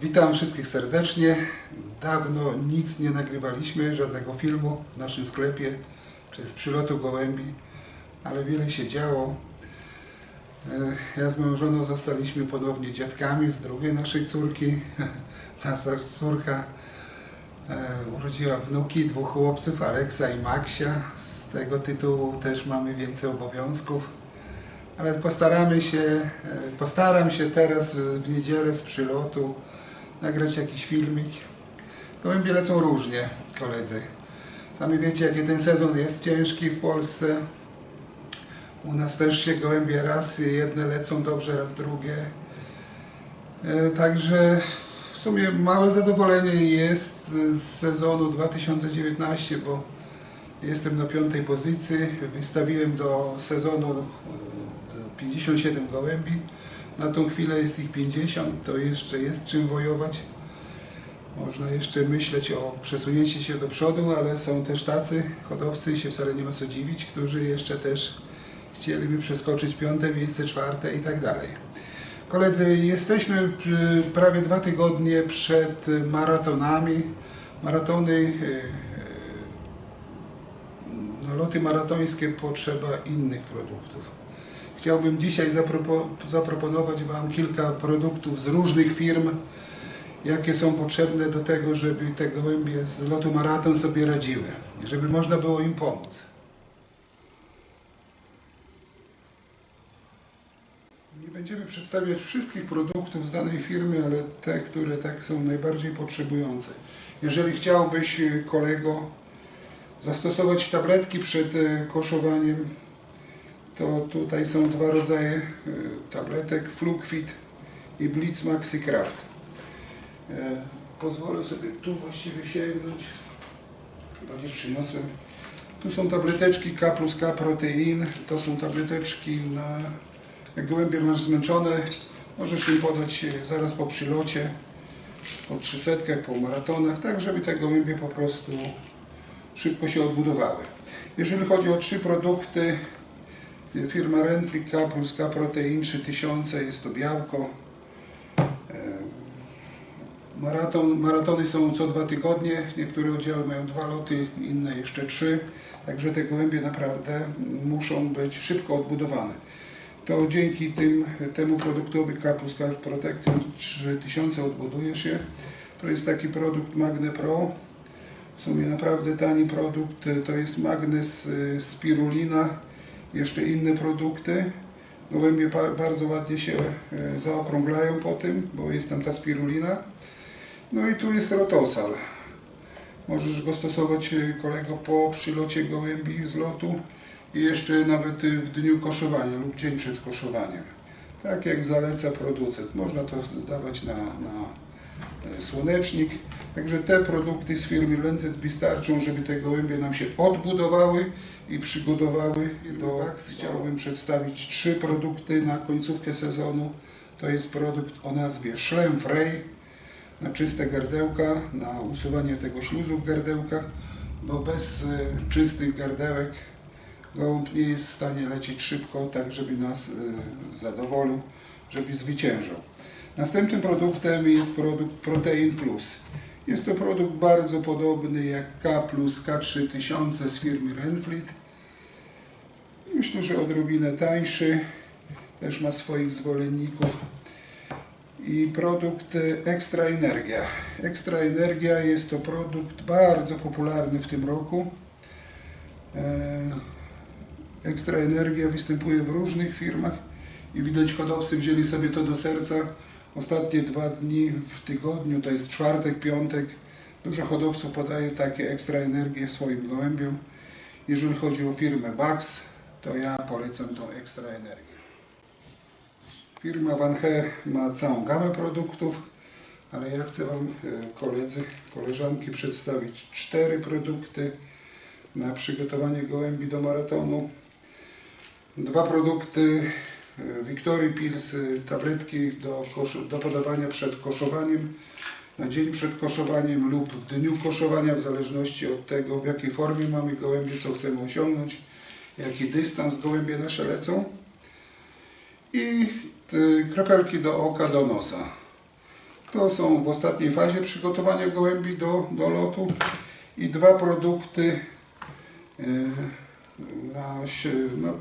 Witam wszystkich serdecznie. Dawno nic nie nagrywaliśmy, żadnego filmu w naszym sklepie, czy z przylotu gołębi, ale wiele się działo. E, Ja z moją żoną zostaliśmy ponownie dziadkami z drugiej naszej córki. Nasza córka e, urodziła wnuki, dwóch chłopców, Aleksa i Maksia. Z tego tytułu też mamy więcej obowiązków. Ale postaramy się, e, postaram się teraz w niedzielę z przylotu nagrać jakiś filmik. Gołębie lecą różnie, koledzy. Sami wiecie, jaki ten sezon jest ciężki w Polsce. U nas też się gołębie raz jedne lecą dobrze, raz drugie. E, Także w sumie małe zadowolenie jest z sezonu 2019, bo jestem na piątej pozycji. Wystawiłem do sezonu e, do 57 gołębi. Na tą chwilę jest ich 50, to jeszcze jest czym wojować. Można jeszcze myśleć o przesunięciu się do przodu, ale są też tacy hodowcy się wcale nie ma co dziwić, którzy jeszcze też chcieliby przeskoczyć piąte miejsce, czwarte i tak dalej. Koledzy, jesteśmy prawie dwa tygodnie przed maratonami. Maratony, e, na loty maratońskie potrzeba innych produktów. Chciałbym dzisiaj zapropo- zaproponować Wam kilka produktów z różnych firm, jakie są potrzebne do tego, żeby te gołębie z lotu maraton sobie radziły, żeby można było im pomóc. Nie będziemy przedstawiać wszystkich produktów z danej firmy, ale te, które tak są najbardziej potrzebujące. Jeżeli chciałbyś, kolego, zastosować tabletki przed y, koszowaniem, to tutaj są dwa rodzaje y, tabletek, Flugfit i Blitz Maxi Kraft. E, Pozwolę sobie tu właściwie sięgnąć, bo nie przyniosłem. Tu są tableteczki K plus K protein, to są tableteczki na, jak gołębie masz zmęczone, możesz im podać zaraz po przylocie, po 300, po maratonach, tak żeby te gołębie po prostu szybko się odbudowały. Jeżeli chodzi o trzy produkty, Firma Renflick plus K Protein 3000 jest to białko. E, Maraton, maratony są co dwa tygodnie, niektóre oddziały mają dwa loty, inne jeszcze trzy, także te gołębie naprawdę muszą być szybko odbudowane. To dzięki tym, temu produktowi plus K Protectin 3000 odbuduje się. To jest taki produkt Magne Pro, w sumie naprawdę tani produkt, to jest magnes, y, spirulina, jeszcze inne produkty. Gołębie bardzo ładnie się e, zaokrąglają po tym, bo jest tam ta spirulina. No i tu jest rotosal. Możesz go stosować e, kolego po przylocie gołębi z lotu i jeszcze nawet e, w dniu koszowania lub dzień przed koszowaniem. Tak jak zaleca producent. Można to dawać na, na słonecznik. Także te produkty z firmy Lentet wystarczą, żeby te gołębie nam się odbudowały i przygotowały do Bax. Chciałbym przedstawić trzy produkty na końcówkę sezonu. To jest produkt o nazwie Szlem Frey na czyste gardełka, na usuwanie tego śluzu w gardełkach, bo bez e, czystych gardełek gołąb nie jest w stanie lecieć szybko, tak żeby nas e, zadowolił, żeby zwyciężał. Następnym produktem jest produkt Protein Plus. Jest to produkt bardzo podobny jak K plus K3000 z firmy Renflit. Myślę, że odrobinę tańszy. Też ma swoich zwolenników. I produkt e, Ekstra Energia. Ekstra Energia jest to produkt bardzo popularny w tym roku. E, Ekstra Energia występuje w różnych firmach i widać hodowcy wzięli sobie to do serca. Ostatnie dwa dni w tygodniu, to jest czwartek, piątek, dużo hodowców podaje takie Ekstra Energię swoim gołębiom. Jeżeli chodzi o firmę Bax, to ja polecam tą Ekstra Energię. Firma Van He ma całą gamę produktów, ale ja chcę Wam, e, koledzy, koleżanki, przedstawić cztery produkty na przygotowanie gołębi do maratonu. Dwa produkty Victory Pills, e, tabletki do, do podawania przed koszowaniem, na dzień przed koszowaniem lub w dniu koszowania, w zależności od tego, w jakiej formie mamy gołębie, co chcemy osiągnąć, jaki dystans gołębie nasze lecą. I e, kropelki do oka, do nosa. To są w ostatniej fazie przygotowania gołębi do, do lotu i dwa produkty e, na, na,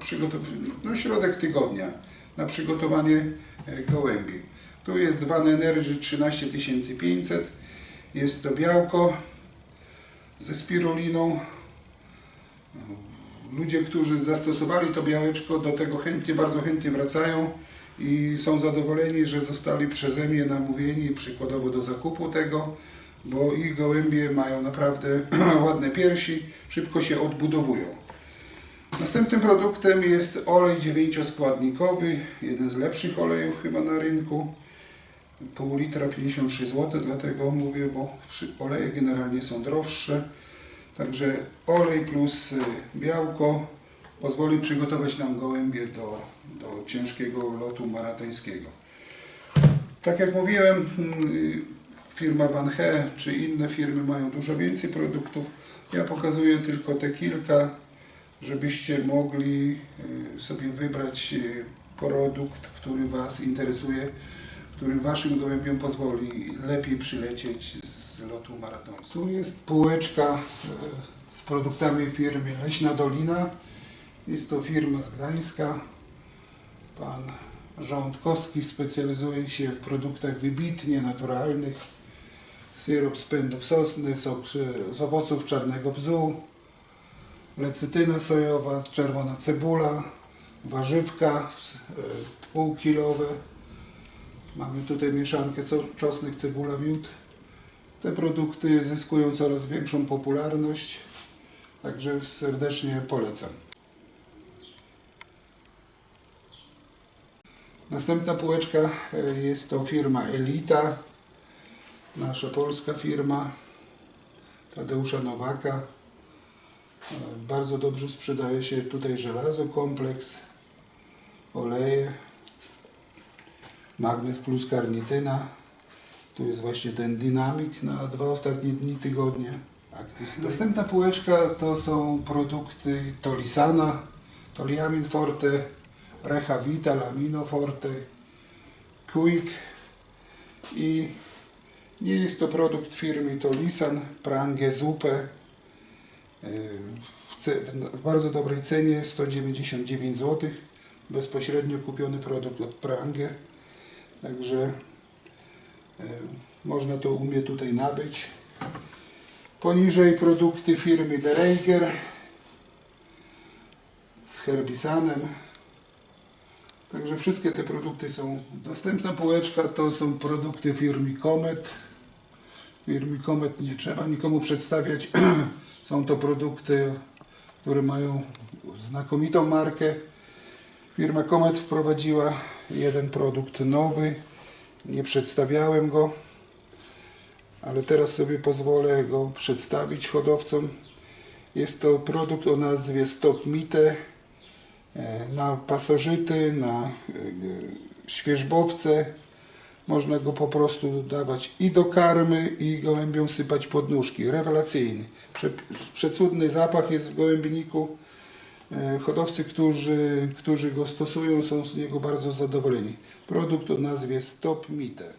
na środek tygodnia na przygotowanie e, gołębi. Tu jest Van Energy 13500. Jest to białko ze spiruliną. Ludzie, którzy zastosowali to białeczko, do tego chętnie, bardzo chętnie wracają i są zadowoleni, że zostali przeze mnie namówieni przykładowo do zakupu tego, bo ich gołębie mają naprawdę ładne piersi, szybko się odbudowują. Następnym produktem jest olej dziewięcioskładnikowy, jeden z lepszych olejów chyba na rynku. Pół litra 53 zł, dlatego mówię, bo oleje generalnie są droższe. Także olej plus y, białko pozwoli przygotować nam gołębie do, do ciężkiego lotu maratońskiego. Tak jak mówiłem, mm, firma Van He czy inne firmy mają dużo więcej produktów. Ja pokazuję tylko te kilka, żebyście mogli y, sobie wybrać y, produkt, który Was interesuje, który Waszym gołębiom pozwoli lepiej przylecieć z lotu maratońskiego. Tu jest półeczka y, z produktami firmy Leśna Dolina. Jest to firma z Gdańska. Pan Rządkowski specjalizuje się w produktach wybitnie naturalnych. Syrop z pędów sosny, sok z owoców czarnego bzu, lecytyna sojowa, czerwona cebula, warzywka y, półkilowe. Mamy tutaj mieszankę czosnek, cebula, miód. Te produkty zyskują coraz większą popularność, także serdecznie polecam. Następna półeczka e, jest to firma Elita, nasza polska firma Tadeusza Nowaka. Bardzo dobrze sprzedaje się tutaj żelazo, kompleks, oleje, magnes plus karnityna. Tu jest właśnie ten dynamik na dwa ostatnie dni tygodnia. Stay. Następna półeczka to są produkty Tolisana, Toliamin Forte, Recha Vital, Amino Forte, Quick i nie jest to produkt firmy Tolisan, Prange Zupe w, bardzo dobrej cenie 199 zł bezpośrednio kupiony produkt od Prange także e, można to u mnie tutaj nabyć poniżej produkty firmy De Reiger z herbisanem Także wszystkie te produkty są. Następna półeczka to są produkty firmy Comet. Comet nie trzeba nikomu przedstawiać. są to produkty, które mają znakomitą markę. Firma Comet wprowadziła jeden produkt nowy. Nie przedstawiałem go, ale teraz sobie pozwolę go przedstawić hodowcom. Jest to produkt o nazwie Stop Mite e, na pasożyty, na e, świeżbowce. Można go po prostu dawać i do karmy, i gołębiom sypać pod nóżki. Rewelacyjny. Prze, przecudny zapach jest w gołębniku. E, Hodowcy, którzy, którzy go stosują, są z niego bardzo zadowoleni. Produkt o nazwie Stop Mite.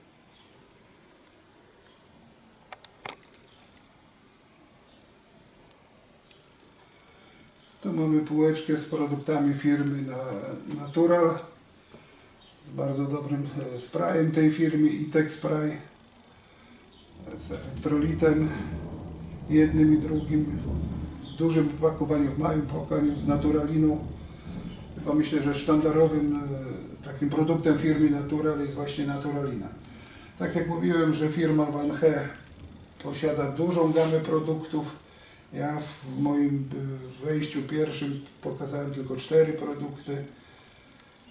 Tu mamy półeczkę z produktami firmy na- Natural z bardzo dobrym e, sprayem tej firmy Itec Spray z elektrolitem jednym i drugim w dużym opakowaniu, w małym opakowaniu z naturaliną. Chyba myślę, że sztandarowym e, takim produktem firmy Natural jest właśnie naturalina. Tak jak mówiłem, że firma Van He posiada dużą gamę produktów. Ja w moim y, wejściu pierwszym pokazałem tylko cztery produkty.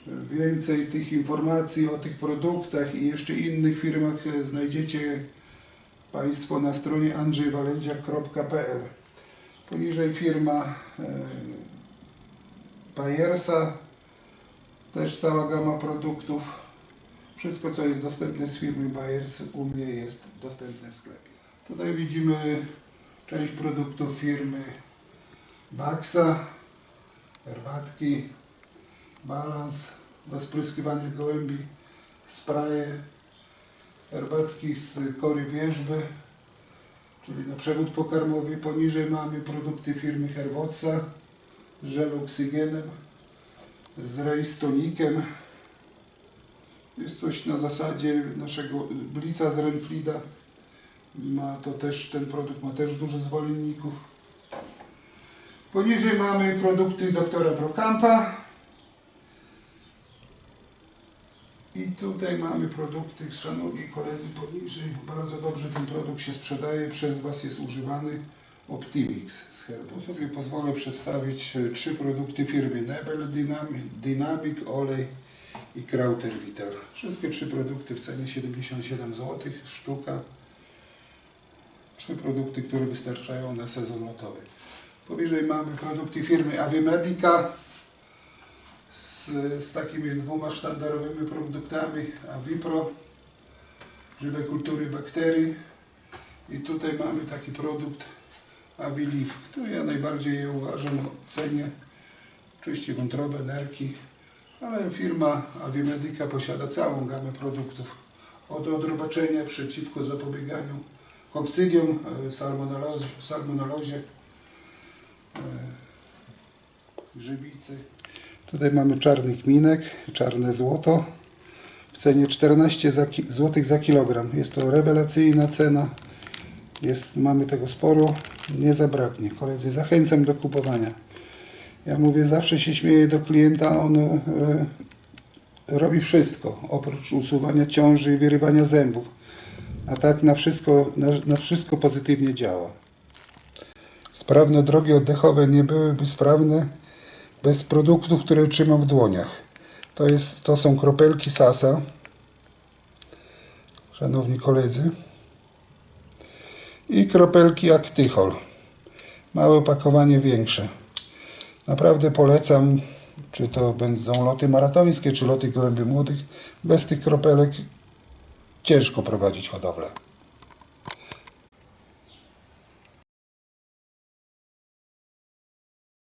Więcej tych informacji o tych produktach i jeszcze innych firmach e, znajdziecie Państwo na stronie andrzejwalendziak.pl Poniżej firma e, Bayersa, też cała gama produktów. Wszystko co jest dostępne z firmy Bayers u mnie jest dostępne w sklepie. Tutaj widzimy część produktów firmy Baxa, herbatki, balans do spryskiwania gołębi, spraye, herbatki z kory wierzby, czyli na przewód pokarmowy. Poniżej mamy produkty firmy Herboca z żel oksygenem, z rejstonikiem. Jest coś na zasadzie naszego blica z Renfrida. Ma to też, ten produkt ma też dużo zwolenników. Poniżej mamy produkty doktora Procampa. I tutaj mamy produkty, szanowni koledzy, poniżej. Bardzo dobrze ten produkt się sprzedaje, przez Was jest używany Optimix z Herbos. Sobie pozwolę przedstawić e, trzy produkty firmy Nebel, Dynamic, Dynamic Olej i Krauter Vital. Wszystkie trzy produkty w cenie 77 zł sztuka. Trzy produkty, które wystarczają na sezon lotowy. Powyżej mamy produkty firmy Avimedica z, takimi dwoma sztandarowymi produktami Avipro, żywe kultury bakterii. I tutaj mamy taki produkt Aviliv, który ja najbardziej je uważam, cenię, czyści wątrobę, nerki, ale firma Avimedica posiada całą gamę produktów. Od odrobaczenia przeciwko zapobieganiu kokcydium, e, salmonellozie, salmonellozie e, grzybicy. Tutaj mamy czarny kminek, czarne złoto w cenie 14 zł za kilogram. Jest to rewelacyjna cena. Jest, mamy tego sporo, nie zabraknie. Koledzy, zachęcam do kupowania. Ja mówię, zawsze się śmieję do klienta, on e, robi wszystko, oprócz usuwania ciąży i wyrywania zębów. A tak na wszystko, na, na wszystko pozytywnie działa. Sprawne drogi oddechowe nie byłyby sprawne bez produktów, które trzymam w dłoniach. To, jest, to są kropelki Sasa. Szanowni koledzy. I kropelki Actychol. Małe opakowanie większe. Naprawdę polecam, czy to będą loty maratońskie, czy loty gołębi młodych. Bez tych kropelek ciężko prowadzić hodowlę.